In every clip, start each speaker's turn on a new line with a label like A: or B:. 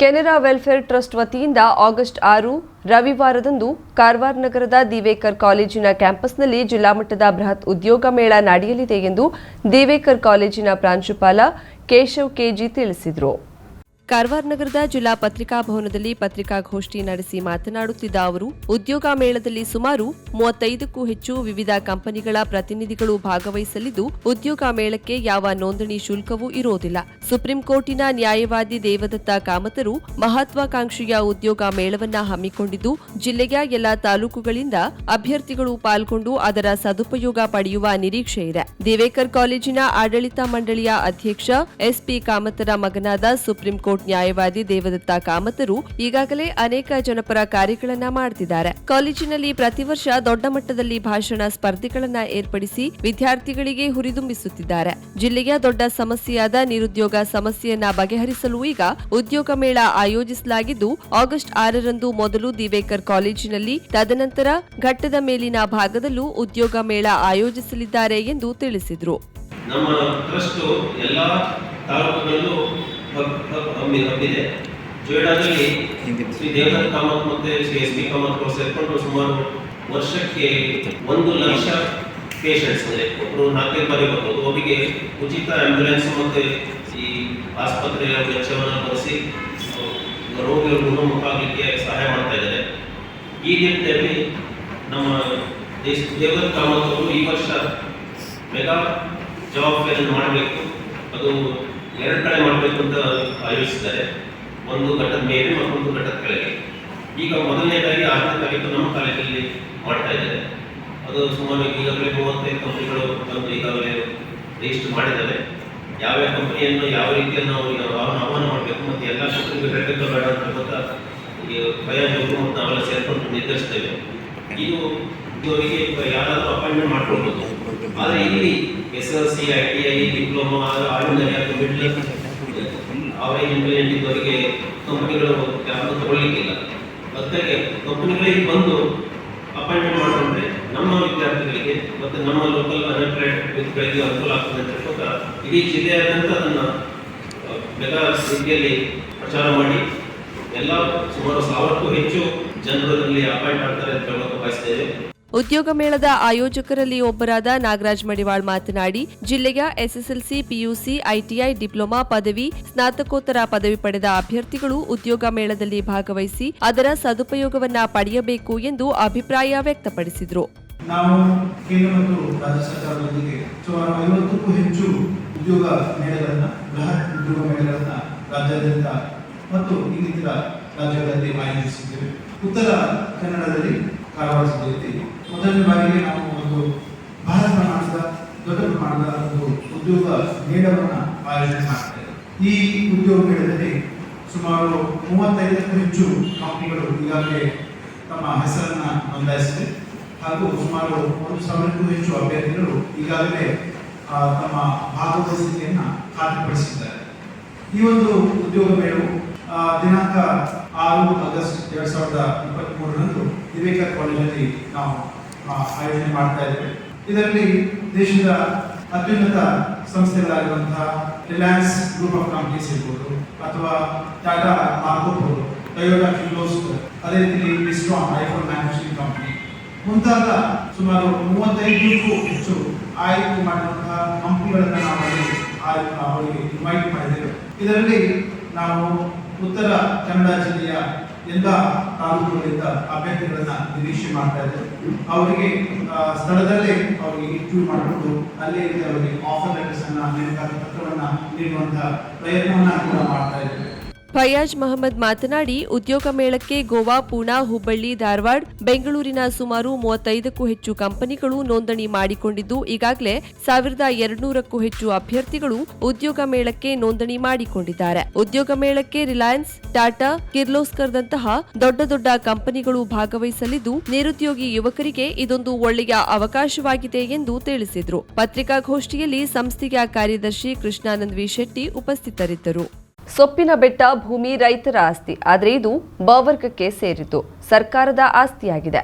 A: Canara welfare trust ವತಿಯಿಂದ August ಆರು, ರವಿವಾರದಂದು ಕಾರವಾರ ನಗರದ ದಿವೇಕರ್ ಕಾಲೇಜಿನ ಕ್ಯಾಂಪಸ್ನಲ್ಲಿ ಜಿಲ್ಲಾ ಮಟ್ಟದ ಬೃಹತ್ ಉದ್ಯೋಗ ಮೇಳ ನಡೆಯಲಿದೆ ಎಂದು ದಿವೇಕರ್ ಕಾಲೇಜಿನ ಪ್ರಾಂಶುಪಾಲ ಕೇಶವ್ ಕೆಜಿ ತಿಳಿಸಿದರು. ಕಾರವಾರ ನಗರದ ಜಿಲ್ಲಾ ಪತ್ರಿಕಾ ಭವನದಲ್ಲಿ ಪತ್ರಿಕಾಗೋಷ್ಠಿ ನಡೆಸಿ ಮಾತನಾಡುತ್ತಿದ್ದ ಅವರು, ಉದ್ಯೋಗ ಮೇಳದಲ್ಲಿ ಸುಮಾರು ಮೂವತ್ತೈದಕ್ಕೂ ಹೆಚ್ಚು ವಿವಿಧ ಕಂಪನಿಗಳ ಪ್ರತಿನಿಧಿಗಳು ಭಾಗವಹಿಸಲಿದ್ದು, ಉದ್ಯೋಗ ಮೇಳಕ್ಕೆ ಯಾವ ನೋಂದಣಿ ಶುಲ್ಕವೂ ಇರೋದಿಲ್ಲ. ಸುಪ್ರೀಂ ಕೋರ್ಟಿನ ನ್ಯಾಯವಾದಿ ದೇವದತ್ತ ಕಾಮತರು ಮಹತ್ವಾಕಾಂಕ್ಷೆಯ ಉದ್ಯೋಗ ಮೇಳವನ್ನ ಹಮ್ಮಿಕೊಂಡಿದ್ದು, ಜಿಲ್ಲೆಯ ಎಲ್ಲ ತಾಲೂಕುಗಳಿಂದ ಅಭ್ಯರ್ಥಿಗಳು ಪಾಲ್ಗೊಂಡು ಅದರ ಸದುಪಯೋಗ ಪಡೆಯುವ ನಿರೀಕ್ಷೆ ಇದೆ. ದೇವೇಕರ್ ಕಾಲೇಜಿನ ಆಡಳಿತ ಮಂಡಳಿಯ ಅಧ್ಯಕ್ಷ ಎಸ್ಪಿ ಕಾಮತರ ಮಗನಾದ ಸುಪ್ರೀಂ ಕೋರ್ಟ್ ನ್ಯಾಯವಾದಿ ದೇವದತ್ತ ಕಾಮತರು ಈಗಾಗಲೇ ಅನೇಕ ಜನಪರ ಕಾರ್ಯಗಳನ್ನ ಮಾಡುತ್ತಿದ್ದಾರೆ ಕಾಲೇಜಿನಲ್ಲಿ ಪ್ರತಿ ವರ್ಷ ದೊಡ್ಡ ಮಟ್ಟದಲ್ಲಿ ಭಾಷಣ ಸ್ಪರ್ಧೆಗಳನ್ನು ಏರ್ಪಡಿಸಿ ವಿದ್ಯಾರ್ಥಿಗಳಿಗೆ ಹುರಿದುಂಬಿಸುತ್ತಿದ್ದಾರೆ. ಜಿಲ್ಲೆಯ ದೊಡ್ಡ ಸಮಸ್ಯೆಯಾದ ನಿರುದ್ಯೋಗ ಸಮಸ್ಯೆಯನ್ನ ಬಗೆಹರಿಸಲು ಈಗ ಉದ್ಯೋಗ ಮೇಳ ಆಯೋಜಿಸಲಾಗಿದ್ದು, ಆಗಸ್ಟ್ ಆರರಂದು ಮೊದಲು ದಿವೇಕರ್ ಕಾಲೇಜಿನಲ್ಲಿ ತದನಂತರ ಘಟ್ಟದ ಮೇಲಿನ ಭಾಗದಲ್ಲೂ ಉದ್ಯೋಗ ಮೇಳ ಆಯೋಜಿಸಲಿದ್ದಾರೆ ಎಂದು ತಿಳಿಸಿದರು.
B: ನಮ್ಮ ಟ್ರಸ್ಟ್ ಎಲ್ಲ ತಾಲೂಕುಗಳಲ್ಲೂ ಹಬ್ಬಿದೆ ಜೋಯಿಡಾದಲ್ಲಿ ಶ್ರೀ ದೇವದತ್ತ ಕಾಮತ್ ಮತ್ತೆ ಶ್ರೀ ಎಸ್ ಬಿ ಕಾಮತ್ ಅವರು ಸೇರ್ಕೊಂಡು ಸುಮಾರು ವರ್ಷಕ್ಕೆ ಒಂದು ಲಕ್ಷ ಪೇಷಂಟ್ಸ್ ಅಂದರೆ ಒಬ್ಬರು ನಾಲ್ಕೈದು ಬಾರಿ ಬರ್ಬೋದು ಒಬ್ಬರಿಗೆ ಉಚಿತ ಆಂಬ್ಯುಲೆನ್ಸ್ ಮತ್ತೆ ಈ ಆಸ್ಪತ್ರೆಯ ವೆಚ್ಚವನ್ನು ಭರಿಸಿ ರೋಗಿಗಳು ಗುಣಮುಖ ಆಗಲಿಕ್ಕೆ ಸಹಾಯ ಮಾಡ್ತಾ ಇದ್ದಾರೆ ಈ ನಿಟ್ಟಿನಲ್ಲಿ ನಮ್ಮ ದೇಶ ದೇವರ ಕಾಮತ್ ಅವರು ಈ ವರ್ಷ ಮೆಗಾ ಫೇರ್ ಮಾಡಬೇಕು ಅದು ಎರಡು ಕಡೆ ಮಾಡಬೇಕು ಅಂತ ಆಯೋಜಿಸಿದ್ದಾರೆ. ಒಂದು ಘಟ್ಟದ ಮೇಲೆ ಮತ್ತೊಂದು ಘಟ್ಟದ ಕೆಳಗೆ. ಈಗ ಮೊದಲನೇದಾಗಿ ಆರನೇ ತಾರೀಕು ನಮ್ಮ ಕಾಲೇಜಲ್ಲಿ ಮಾಡ್ತಾ ಇದ್ದಾರೆ. ಅದು ಸುಮಾರು ಈಗಾಗಲೇ ಮೂವತ್ತೈದು ಕಂಪ್ನಿಗಳು ಬಂದು ಈಗಾಗಲೇ ರಿಜಿಸ್ಟರ್ ಮಾಡಿದ್ದಾರೆ ಯಾವ ಕಂಪನಿಯನ್ನು ಯಾವ ರೀತಿಯಲ್ಲಿ ನಾವು ಈಗ ಆಹ್ವಾನ ಮಾಡಬೇಕು ಮತ್ತು ಎಲ್ಲ ಕಂಪನಿಗಳು ಹೇಳಬೇಕು ಬೇಡ ಅಂತ ಗೊತ್ತಾ ಮತ್ತು ನಾವೆಲ್ಲ ಸೇರ್ಕೊಂಡು ನಿರ್ಧರಿಸ್ತೇವೆ. ಇದು ಇವರಿಗೆ ಯಾರಾದರೂ ಅಪಾಯಿಂಟ್ಮೆಂಟ್ ಮಾಡ್ಕೊಳ್ಬೋದು. ಆದರೆ ಇಲ್ಲಿ S L C I T I diploma ordinary ಅಥವಾ ಮಿಡ್ಲ್ ಅವರೇ ಇಂಪ್ಲಿಮೆಂಟ್ ಇದ್ದವರಿಗೆ ಕಂಪನಿಗಳು ಯಾರು ತಗೊಳ್ಳಿಕ್ಕಿಲ್ಲ. ಅದಕ್ಕೆ ಕಂಪ್ನಿಗಳಿಗೆ ಬಂದು ಅಪಾಯಿಂಟ್ಮೆಂಟ್ ಮಾಡಿಕೊಂಡ್ರೆ ನಮ್ಮ ವಿದ್ಯಾರ್ಥಿಗಳಿಗೆ ಮತ್ತು ನಮ್ಮ ಲೋಕಲ್ ಅನ್ಎಂಪ್ಲಾಯ್ಡ್ ವ್ಯಕ್ತಿಗಳಿಗೆ ಅನುಕೂಲ ಆಗ್ತದೆ ಅಂತ ಹೇಳ್ಕೊತ ಇಡೀ ಜಿಲ್ಲೆಯಾದ್ಯಂತ ಅದನ್ನು ಮೆಗಾ ರೀತಿಯಲ್ಲಿ ಪ್ರಚಾರ ಮಾಡಿ ಎಲ್ಲ ಸುಮಾರು ಸಾವಿರಕ್ಕೂ ಹೆಚ್ಚು ಜನರಲ್ಲಿ ಅಪಾಯಿಂಟ್ ಆಗ್ತಾರೆ ಅಂತ ಹೇಳೋಕೆ ಬಯಸ್ತೇವೆ
A: ಉದ್ಯೋಗ ಮೇಳದ ಆಯೋಜಕರಲ್ಲಿ ಒಬ್ಬರಾದ ನಾಗರಾಜ್ ಮಡಿವಾಳ್ ಮಾತನಾಡಿ, ಜಿಲ್ಲೆಯ ಎಸ್ಎಸ್ಎಲ್ಸಿ, ಪಿಯುಸಿ, ಐಟಿಐ ಡಿಪ್ಲೊಮಾ ಪದವಿ, ಸ್ನಾತಕೋತ್ತರ ಪದವಿ ಪಡೆದ ಅಭ್ಯರ್ಥಿಗಳು ಉದ್ಯೋಗ ಮೇಳದಲ್ಲಿ ಭಾಗವಹಿಸಿ ಅದರ ಸದುಪಯೋಗವನ್ನ ಪಡೆಯಬೇಕು ಎಂದು ಅಭಿಪ್ರಾಯ ವ್ಯಕ್ತಪಡಿಸಿದರು.
C: ನಾವು ಕೇಂದ್ರ ಮತ್ತು ರಾಜ್ಯ ಸರ್ಕಾರದೊಂದಿಗೆ ಸುಮಾರು ಐವತ್ತಕ್ಕೂ ಹೆಚ್ಚು ಉದ್ಯೋಗ ಮೇಳಗಳನ್ನ, ಬೃಹತ್ ಉದ್ಯೋಗ ಮೇಳಗಳನ್ನ ರಾಜ್ಯಾದ್ಯಂತ ಮತ್ತು ಇನ್ನಿತರ ರಾಜ್ಯಗಳಲ್ಲಿ ಆಯೋಜಿಸಿದ್ದೇವೆ. ಉತ್ತರ ಕನ್ನಡದಲ್ಲಿ ಕಾರವಾರ ಜಿಲ್ಲೆಯಲ್ಲಿ ಮೊದಲನೇ ಬಾರಿಗೆ ನಾವು ಒಂದು ಭಾರತ ಪ್ರಮಾಣದ ದೊಡ್ಡ ಪ್ರಮಾಣದ ಒಂದು ಉದ್ಯೋಗ ಮೇಳವನ್ನು ಆಯೋಜನೆ ಮಾಡ್ತೇವೆ ಈ ಉದ್ಯೋಗ ಮೇಳದಲ್ಲಿ ಸುಮಾರು ಮೂವತ್ತೈದಕ್ಕೂ ಹೆಚ್ಚು ಕಂಪನಿಗಳು ಈಗಾಗಲೇ ತಮ್ಮ ಹೆಸರನ್ನ ನೋಂದಾಯಿಸಿದೆ ಹಾಗೂ ಸುಮಾರು ಒಂದು ಸಾವಿರಕ್ಕೂ ಹೆಚ್ಚು ಅಭ್ಯರ್ಥಿಗಳು ಈಗಾಗಲೇ ತಮ್ಮ ಭಾಗವಹಿಸಿಕೆಯನ್ನ ಖಾತ್ರಿಪಡಿಸಿದ್ದಾರೆ. ಈ ಒಂದು ಉದ್ಯೋಗ ಮೇಳವು ದಿನಾಂಕ ಆರು ಆಗಸ್ಟ್ ಎರಡು ಸಾವಿರದ ಇಪ್ಪತ್ತ್ ಮೂರರಂದು ವಿವೇಕ ಕಾಲೇಜಲ್ಲಿ ನಾವು ಆಯೋಜನೆ ಮಾಡ್ತಾ ಇದ್ದೇವೆ. ಇದರಲ್ಲಿ ದೇಶದ ಅತ್ಯುನ್ನತ ಸಂಸ್ಥೆಗಳಾಗಿರುವಂತಹ ರಿಲಯನ್ಸ್ ಗ್ರೂಪ್ ಆಫ್ ಕಂಪನೀಸ್ ಇರ್ಬೋದು, ಅಥವಾ ಟಾಟಾ ಮಾರ್ಕೋಪೋ ಟೊಯೋಟಾ ಕಿರ್ಲೋಸ್ಕರ್ ಅದೇ ರೀತಿ ವಿಶ್ವ ಐಫೋನ್ ಮ್ಯಾನುಫ್ಯಾಕ್ಚರಿಂಗ್ ಕಂಪನಿ ಮುಂತಾದ ಸುಮಾರು ಮೂವತ್ತೈದಕ್ಕೂ ಹೆಚ್ಚು ಆಯ್ಕೆ ಮಾಡಿರುವಂತಹ ಕಂಪ್ನಿಗಳನ್ನು ನಾವು ಅವರಿಗೆ ಇನ್ವೈಟ್ ಮಾಡಿದ್ದೇವೆ. ಇದರಲ್ಲಿ ನಾವು ಉತ್ತರ ಕನ್ನಡ ಜಿಲ್ಲೆಯ ಎಲ್ಲ ತಾಲೂಕುಗಳಿಂದ ಅಭ್ಯರ್ಥಿಗಳನ್ನು ನಿರೀಕ್ಷೆ ಮಾಡ್ತಾ ಇದ್ದಾರೆ ಅವರಿಗೆ ಸ್ಥಳದಲ್ಲೇ ಅವರಿಗೆ ಇಂಟರ್ವ್ಯೂ ಮಾಡಿಕೊಂಡು ಅಲ್ಲೇ ಅವರಿಗೆ ಆಫರ್ ಲೆಟರ್ಸ್ ಅನ್ನ, ನೇಮಕಾತಿ ಪತ್ರವನ್ನ ನೀಡುವಂತಹ ಪ್ರಯತ್ನವನ್ನ ಕೂಡ ಮಾಡ್ತಾ ಇದ್ದೇವೆ
A: ಫಯಾಜ್ ಮಹಮ್ಮದ್ ಮಾತನಾಡಿ, ಉದ್ಯೋಗ ಮೇಳಕ್ಕೆ ಗೋವಾ, ಪೂನಾ, ಹುಬ್ಬಳ್ಳಿ, ಧಾರವಾಡ, ಬೆಂಗಳೂರಿನ ಸುಮಾರು ಮೂವತ್ತೈದಕ್ಕೂ ಹೆಚ್ಚು ಕಂಪನಿಗಳು ನೋಂದಣಿ ಮಾಡಿಕೊಂಡಿದ್ದು, ಈಗಾಗಲೇ ಸಾವಿರದ ಎರಡ್ನೂರಕ್ಕೂ ಹೆಚ್ಚು ಅಭ್ಯರ್ಥಿಗಳು ಉದ್ಯೋಗ ಮೇಳಕ್ಕೆ ನೋಂದಣಿ ಮಾಡಿಕೊಂಡಿದ್ದಾರೆ. ಉದ್ಯೋಗ ಮೇಳಕ್ಕೆ ರಿಲಯನ್ಸ್, ಟಾಟಾ, ಕಿರ್ಲೋಸ್ಕರ್ದಂತಹ ದೊಡ್ಡ ದೊಡ್ಡ ಕಂಪನಿಗಳು ಭಾಗವಹಿಸಲಿದ್ದು, ನಿರುದ್ಯೋಗಿ ಯುವಕರಿಗೆ ಇದೊಂದು ಒಳ್ಳೆಯ ಅವಕಾಶವಾಗಿದೆ ಎಂದು ತಿಳಿಸಿದರು. ಪತ್ರಿಕಾಗೋಷ್ಠಿಯಲ್ಲಿ ಸಂಸ್ಥೆಯ ಕಾರ್ಯದರ್ಶಿ ಕೃಷ್ಣಾನಂದ್ ವಿ ಶೆಟ್ಟಿ ಉಪಸ್ಥಿತರಿದ್ದರು. ಸೊಪ್ಪಿನ ಬೆಟ್ಟ ಭೂಮಿ ರೈತರ ಆಸ್ತಿ. ಆದರೆ ಇದು ಬವರ್ಗಕ್ಕೆ ಸೇರಿತು ಸರ್ಕಾರದ ಆಸ್ತಿಯಾಗಿದೆ.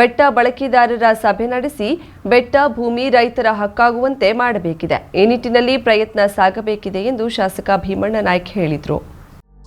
A: ಬೆಟ್ಟ ಬಳಕೆದಾರರ ಸಭೆ ನಡೆಸಿ ಬೆಟ್ಟ ಭೂಮಿ ರೈತರ ಹಕ್ಕಾಗುವಂತೆ ಮಾಡಬೇಕಿದೆ. ಈ ನಿಟ್ಟಿನಲ್ಲಿ ಪ್ರಯತ್ನ ಸಾಗಬೇಕಿದೆ ಎಂದು ಶಾಸಕ ಭೀಮಣ್ಣ ನಾಯ್ಕ್ ಹೇಳಿದರು.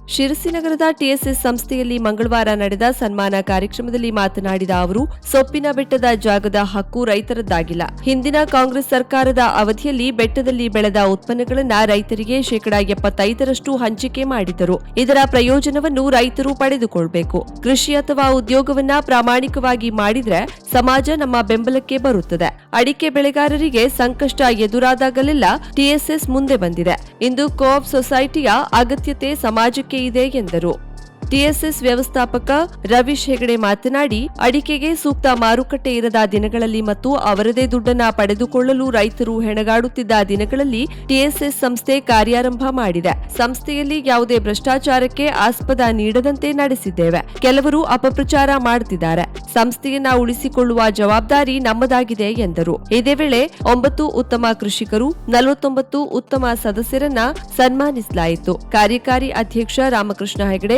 A: ಶಿರಸಿ ನಗರದ ಟಿಎಸ್ಎಸ್ ಸಂಸ್ಥೆಯಲ್ಲಿ ಮಂಗಳವಾರ ನಡೆದ ಸನ್ಮಾನ ಕಾರ್ಯಕ್ರಮದಲ್ಲಿ ಮಾತನಾಡಿದ ಅವರು, ಸೊಪ್ಪಿನ ಬೆಟ್ಟದ ಜಾಗದ ಹಕ್ಕು ರೈತರದ್ದಾಗಿಲ್ಲ. ಹಿಂದಿನ ಕಾಂಗ್ರೆಸ್ ಸರ್ಕಾರದ ಅವಧಿಯಲ್ಲಿ ಬೆಟ್ಟದಲ್ಲಿ ಬೆಳೆದ ಉತ್ಪನ್ನಗಳನ್ನ ರೈತರಿಗೆ ಶೇಕಡಾ ಎಪ್ಪತ್ತೈದರಷ್ಟು ಹಂಚಿಕೆ ಮಾಡಿದರು ಇದರ ಪ್ರಯೋಜನವನ್ನು ರೈತರು ಪಡೆದುಕೊಳ್ಬೇಕು. ಕೃಷಿ ಅಥವಾ ಉದ್ಯೋಗವನ್ನ ಪ್ರಾಮಾಣಿಕವಾಗಿ ಮಾಡಿದ್ರೆ ಸಮಾಜ ನಮ್ಮ ಬೆಂಬಲಕ್ಕೆ ಬರುತ್ತದೆ. ಅಡಿಕೆ ಬೆಳೆಗಾರರಿಗೆ ಸಂಕಷ್ಟ ಎದುರಾದಾಗಲೆಲ್ಲ ಟಿಎಸ್ಎಸ್ ಮುಂದೆ ಬಂದಿದೆ. ಇಂದು ಕೋಆಪ್ ಸೊಸೈಟಿಯ ಅಗತ್ಯತೆ ಸಮಾಜಕ್ಕೆ ಇದೆ ಎಂದರು. ಟಿಎಸ್ಎಸ್ ವ್ಯವಸ್ಥಾಪಕ ರವೀಶ್ ಹೆಗಡೆ ಮಾತನಾಡಿ, ಅಡಿಕೆಗೆ ಸೂಕ್ತ ಮಾರುಕಟ್ಟೆ ಇರದ ದಿನಗಳಲ್ಲಿ ಮತ್ತು ಅವರದೇ ದುಡ್ಡನ್ನ ಪಡೆದುಕೊಳ್ಳಲು ರೈತರು ಹೆಣಗಾಡುತ್ತಿದ್ದ ದಿನಗಳಲ್ಲಿ ಟಿಎಸ್ಎಸ್ ಸಂಸ್ಥೆ ಕಾರ್ಯಾರಂಭ ಮಾಡಿದೆ. ಸಂಸ್ಥೆಯಲ್ಲಿ ಯಾವುದೇ ಭ್ರಷ್ಟಾಚಾರಕ್ಕೆ ಆಸ್ಪದ ನೀಡದಂತೆ ನಡೆಸಿದ್ದೇವೆ. ಕೆಲವರು ಅಪಪ್ರಚಾರ ಮಾಡುತ್ತಿದ್ದಾರೆ ಸಂಸ್ಥೆಯನ್ನ ಉಳಿಸಿಕೊಳ್ಳುವ ಜವಾಬ್ದಾರಿ ನಮ್ಮದಾಗಿದೆ, ಎಂದರು. ಇದೇ ವೇಳೆ ಒಂಬತ್ತು ಉತ್ತಮ ಕೃಷಿಕರು, ನಲವತ್ತೊಂಬತ್ತು ಉತ್ತಮ ಸದಸ್ಯರನ್ನ ಸನ್ಮಾನಿಸಲಾಯಿತು. ಕಾರ್ಯಕಾರಿ ಅಧ್ಯಕ್ಷ ರಾಮಕೃಷ್ಣ ಹೆಗಡೆ